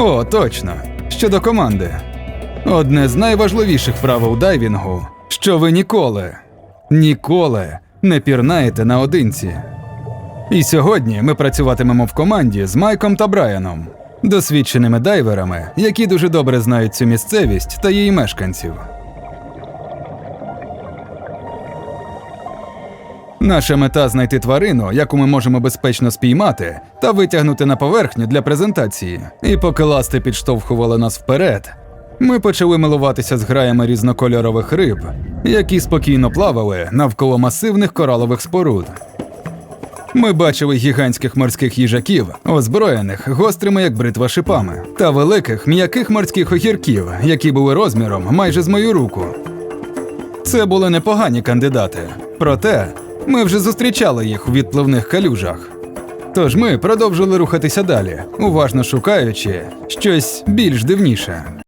О, точно. Щодо команди. Одне з найважливіших правил дайвінгу, що ви ніколи, ніколи не пірнаєте наодинці. І сьогодні ми працюватимемо в команді з Майком та Брайаном, досвідченими дайверами, які дуже добре знають цю місцевість та її мешканців. Наша мета знайти тварину, яку ми можемо безпечно спіймати та витягнути на поверхню для презентації. І поки ласти підштовхували нас вперед, ми почали милуватися з граями різнокольорових риб, які спокійно плавали навколо масивних коралових споруд. Ми бачили гігантських морських їжаків, озброєних гострими як бритва шипами, та великих м'яких морських огірків, які були розміром майже з мою руку. Це були непогані кандидати. Проте ми вже зустрічали їх у відпливних калюжах. Тож ми продовжили рухатися далі, уважно шукаючи щось більш дивніше.